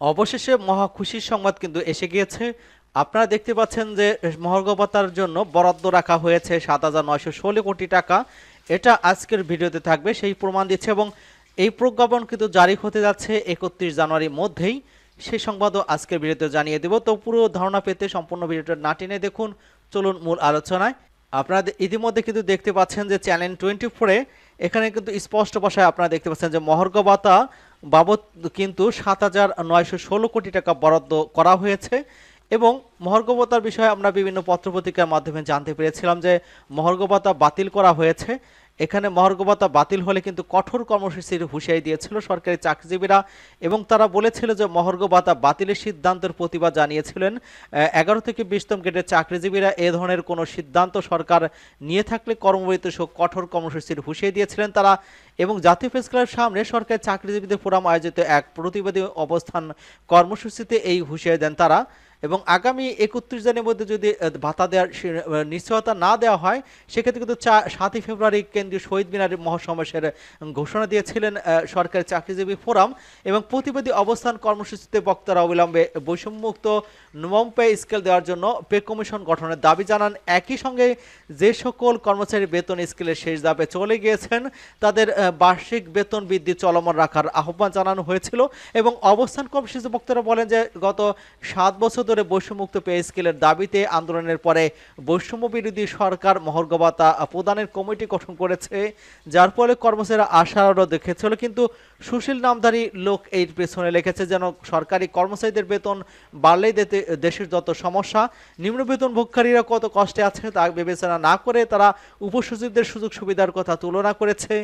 অবশেষে মহা খুশির সংবাদ কিন্তু এসে গিয়েছে। আপনারা দেখতে পাচ্ছেন যে মহার্ঘভাতার জন্য বরাদ্দ রাখা হয়েছে সাত হাজার নয়শো ষোলো কোটি টাকা। এটা আজকের ভিডিওতে থাকবে, সেই প্রমাণ দিচ্ছে এবং এই প্রজ্ঞাপন কিন্তু জারি হতে যাচ্ছে একত্রিশ জানুয়ারির মধ্যেই। সেই সংবাদও আজকের ভিডিওতে জানিয়ে দেব। তো পুরো ধারণা পেতে সম্পূর্ণ ভিডিওটা না টেনে দেখুন, চলুন মূল আলোচনায়। আপনারা ইতিমধ্যে কিন্তু দেখতে পাচ্ছেন যে চ্যানেল টোয়েন্টি ফোরে, এখানে কিন্তু স্পষ্ট ভাষায় আপনারা দেখতে পাচ্ছেন যে মহর্ঘ ভাতা বাবদ কিন্তু সাত হাজার নয়শো ষোলো কোটি টাকা বরাদ্দ করা হয়েছে এবং মহর্গবতার বিষয়ে আমরা বিভিন্ন পত্রপত্রিকার মাধ্যমে জানতে পেরেছিলাম যে মহর্গবতা বাতিল করা হয়েছে। এখানে মহর্গবতা বাতিল হলে কিন্তু কঠোর কর্মসূচির হুঁশিয়ারি দিয়েছিল সরকারি চাকরিজীবীরা এবং তারা বলেছিল যে মহর্ঘ ভাতা বাতিলের সিদ্ধান্তের প্রতিবাদ জানিয়েছিলেন। এগারো থেকে বিশতম গেটের চাকরিজীবীরা এ ধরনের কোনো সিদ্ধান্ত সরকার নিয়ে থাকলে কর্মবিরতি সহ কঠোর কর্মসূচির হুঁশিয়ে দিয়েছিলেন। তারা এবং জাতীয় প্রেস ক্লাবের সামনে সরকারি চাকরিজীবীদের ফোরাম আয়োজিত এক প্রতিবাদী অবস্থান কর্মসূচিতে এই হুঁশিয়ারি দেন তারা। এবং আগামী একত্রিশ দিনের মধ্যে যদি ভাতা দেওয়ার নিশ্চয়তা না দেওয়া হয়, সেক্ষেত্রে কিন্তু চা, সাতই ফেব্রুয়ারি কেন্দ্রীয় শহীদ মিনার মহাসমাবেশের ঘোষণা দিয়েছিলেন সরকারি চাকরিজীবী ফোরাম এবং প্রতিবাদী অবস্থান কর্মসূচিতে বক্তারা অবিলম্বে বৈষম্যমুক্ত নবম পে স্কেল দেওয়ার জন্য পে কমিশন গঠনের দাবি জানান। একই সঙ্গে যে সকল কর্মচারী বেতন স্কেলের শেষ ধাপে চলে গিয়েছেন, তাদের বার্ষিক বেতন বৃদ্ধি চলমান রাখার আহ্বান জানানো হয়েছিল এবং অবস্থান কর্মসূচি বক্তারা বলেন যে গত সাত বছর ধরে বৈষম্যমুক্ত পে স্কেলের দাবিতে আন্দোলনের পরে বৈষম্য বিরোধী সরকার মহর্ঘ ভাতা প্রদানের কমিটি গঠন করেছে, যার ফলে কর্মচারীরা আশারও দেখেছিল, কিন্তু সুশীল নামধারী লোক এর পেছনে লিখেছে যেন সরকারি কর্মচারীদের বেতন বাড়লেই দেশের যত সমস্যা, নিম্ন বেতন ভোগকারীরা কত কষ্টে আছে তা বিবেচনা না করে তারা উপসচিবদের সুযোগ সুবিধার কথা তুলনা করেছে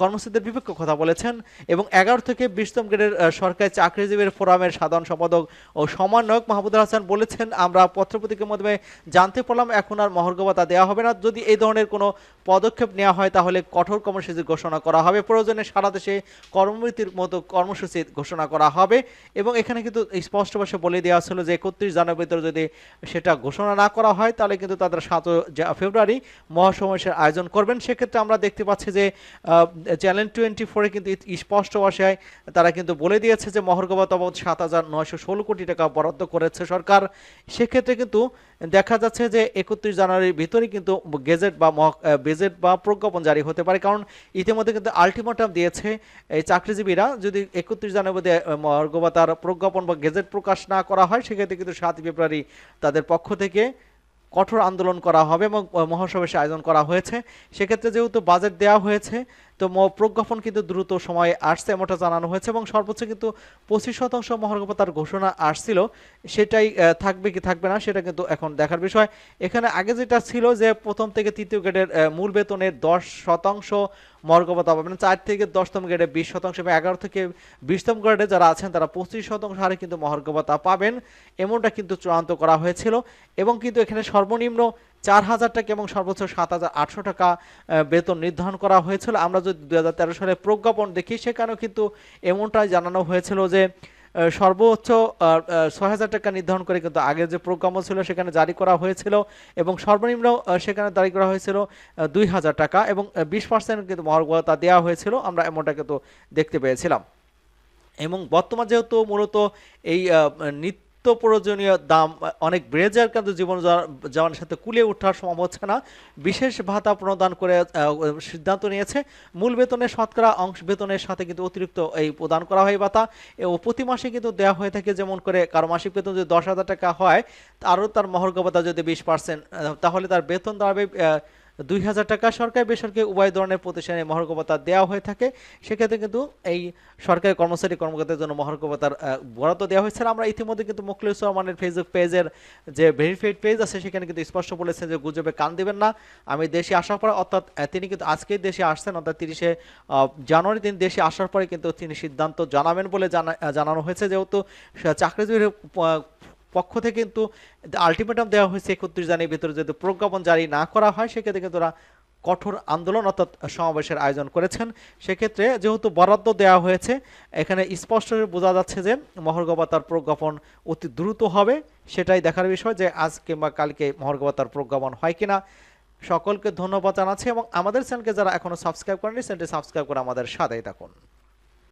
কর্মচারীদের বিপক্ষে কথা বলেছেন এবং এগারো থেকে বিশতম গ্রেডের সরকারি চাকরিজীবীর ফোরামের সাধারণ সম্পাদক ও সমন্বয়ক মাহমুদুল হাসান বলেছেন, আমরা পত্রপত্রিকার মাধ্যমে জানতে পারলাম, এখন আর মহর্ঘ ভাতা দেওয়া হবে না। যদি এই ধরনের কোনো পদক্ষেপ নেওয়া হয়, তাহলে কঠোর কর্মসূচি ঘোষণা করা হবে। প্রয়োজনে সারা দেশে কর্মবিরতির মতো কর্মসূচি ঘোষণা করা হবে। এবং এখানে কিন্তু স্পষ্ট ভাষায় বলে দেওয়া ছিল যে, একত্রিশ জানুয়ারির ভিতরে যদি সেটা ঘোষণা না করা হয়, তাহলে কিন্তু তাদের সাত ফেব্রুয়ারি মহাসমাবেশের আয়োজন করবেন। সেক্ষেত্রে আমরা দেখতে পাচ্ছি যে চ্যানেল টোয়েন্টি ফোরে কিন্তু স্পষ্ট ভাষায় তারা কিন্তু বলে দিয়েছে যে, মহর্গবত সাত হাজার নয়শো ষোলো কোটি টাকা বরাদ্দ করেছে। সরকার। সেক্ষেত্রে কিন্তু দেখা যাচ্ছে যে একত্রিশ জানুয়ারির ভিতরে কিন্তু গেজেট বা গেজেট বা প্রজ্ঞাপন জারি হতে পারে। কারণ ইতিমধ্যে কিন্তু আলটিমেটাম দিয়েছে এই চাকরিজীবীরা, যদি একত্রিশ জানুয়ারির মধ্যে মর্গবতার প্রজ্ঞাপন বা গেজেট প্রকাশ না করা হয়, সেক্ষেত্রে কিন্তু সাত ফেব্রুয়ারি তাদের পক্ষ থেকে কঠোর আন্দোলন করা হবে এবং মহাসমাবেশের আয়োজন করা হয়েছে। সেক্ষেত্রে যেহেতু বাজেট দেওয়া হয়েছে তো প্রজ্ঞাপন কিন্তু দ্রুত সময়ে আসছে এমনটা জানানো হয়েছে এবং সর্বোচ্চ কিন্তু পঁচিশ শতাংশ মহার্ঘভাতার ঘোষণা আসছিল। সেটাই থাকবে কি থাকবে না সেটা কিন্তু এখন দেখার বিষয়। এখানে আগে যেটা ছিল যে প্রথম থেকে তৃতীয় গ্রেডের মূল বেতনের দশ শতাংশ মর্গবতা পাবেন, চার থেকে দশতম গ্রেডে বিশ শতাংশ এবং এগারো থেকে বিশতম গ্রেডে যারা আছেন তারা পঁচিশ শতাংশ হারে কিন্তু মহার্গবতা পাবেন, এমনটা কিন্তু চূড়ান্ত করা হয়েছিল। এবং কিন্তু এখানে সর্বনিম্ন চার হাজার টাকা এবং সর্বোচ্চ সাত হাজার আটশো টাকা বেতন নির্ধারণ করা হয়েছিল। আমরা যদি দু হাজার তেরো সালে প্রজ্ঞাপন দেখি, সেখানেও কিন্তু এমনটাই জানানো হয়েছিল যে সর্বোচ্চ ছয় হাজার টাকা নির্ধারণ করে কিন্তু আগে যে প্রজ্ঞাপন ছিল সেখানে জারি করা হয়েছিল এবং সর্বনিম্ন সেখানে জারি করা হয়েছিল দুই হাজার টাকা এবং বিশ পার্সেন্ট কিন্তু মহার্গতা দেওয়া হয়েছিল। আমরা এমনটা কিন্তু দেখতে পেয়েছিলাম। এবং বর্তমান যেহেতু মূলত এই নিত্য প্রয়োজনীয় দাম, অনেক বেড়ে যাওয়ার কিন্তু জীবন যাওয়ার সাথে কুলে ওঠার সম্ভব হচ্ছে না। বিশেষ ভাতা প্রদান করে সিদ্ধান্ত নিয়েছে। মূল বেতনের শতকরা অংশ বেতনের সাথে কিন্তু অতিরিক্ত এই প্রদান করা হয় ভাতা। ও প্রতি মাসে কিন্তু দেওয়া হয়ে থাকে যেমন করে কারও মাসিক বেতন যদি দশ হাজার টাকা হয় আরও তার মহর্ঘ ভাতা যদি বিশ পার্সেন্ট তাহলে তার বেতন দাঁড়াবে দুই হাজার টাকা সরকারি বেসরকারি উভয় ধরনের প্রতিষ্ঠানে মহার্ঘ ভাতা দেওয়া হয়ে থাকে। সেক্ষেত্রে কিন্তু এই সরকারি কর্মচারী কর্মকর্তাদের জন্য মহার্ঘ ভাতার বরাদ্দ দেওয়া হয়েছে। আমরা ইতিমধ্যে কিন্তু মুখলিস রহমানের ফেসবুক পেজের যে ভেরিফাইড পেজ আছে, সেখানে কিন্তু স্পষ্ট বলেছেন যে গুজবে কান দিবেন না। আমি দেশে আসার পর, অর্থাৎ তিনি কিন্তু আজকেই দেশে আসছেন, অর্থাৎ তিরিশে জানুয়ারি দিন দেশে আসার পরে কিন্তু তিনি সিদ্ধান্ত জানাবেন বলে জানা জানানো হয়েছে। যেহেতু চাকরিজীবীর পক্ষ থেকে কিন্তু আলটিমেটাম দেওয়া হয়েছে একত্রিশ জানুয়ারির ভিতরে যদি প্রজ্ঞাপন জারি না করা হয়, সেক্ষেত্রে কিন্তু ওরা কঠোর আন্দোলন অর্থাৎ সমাবেশের আয়োজন করেছেন। সেক্ষেত্রে যেহেতু বরাদ্দ দেওয়া হয়েছে, এখানে স্পষ্ট বোঝা যাচ্ছে যে মহর্গবাতার প্রজ্ঞাপন অতি দ্রুত হবে। সেটাই দেখার বিষয় যে আজ কিংবা কালকে মহর্গবাতার প্রজ্ঞাপন হয় কিনা। সকলকে ধন্যবাদ জানাচ্ছি এবং আমাদের চ্যানেলকে যারা এখনও সাবস্ক্রাইব করেনি চ্যানেলটি সাবস্ক্রাইব করে আমাদের সাথেই থাকুন।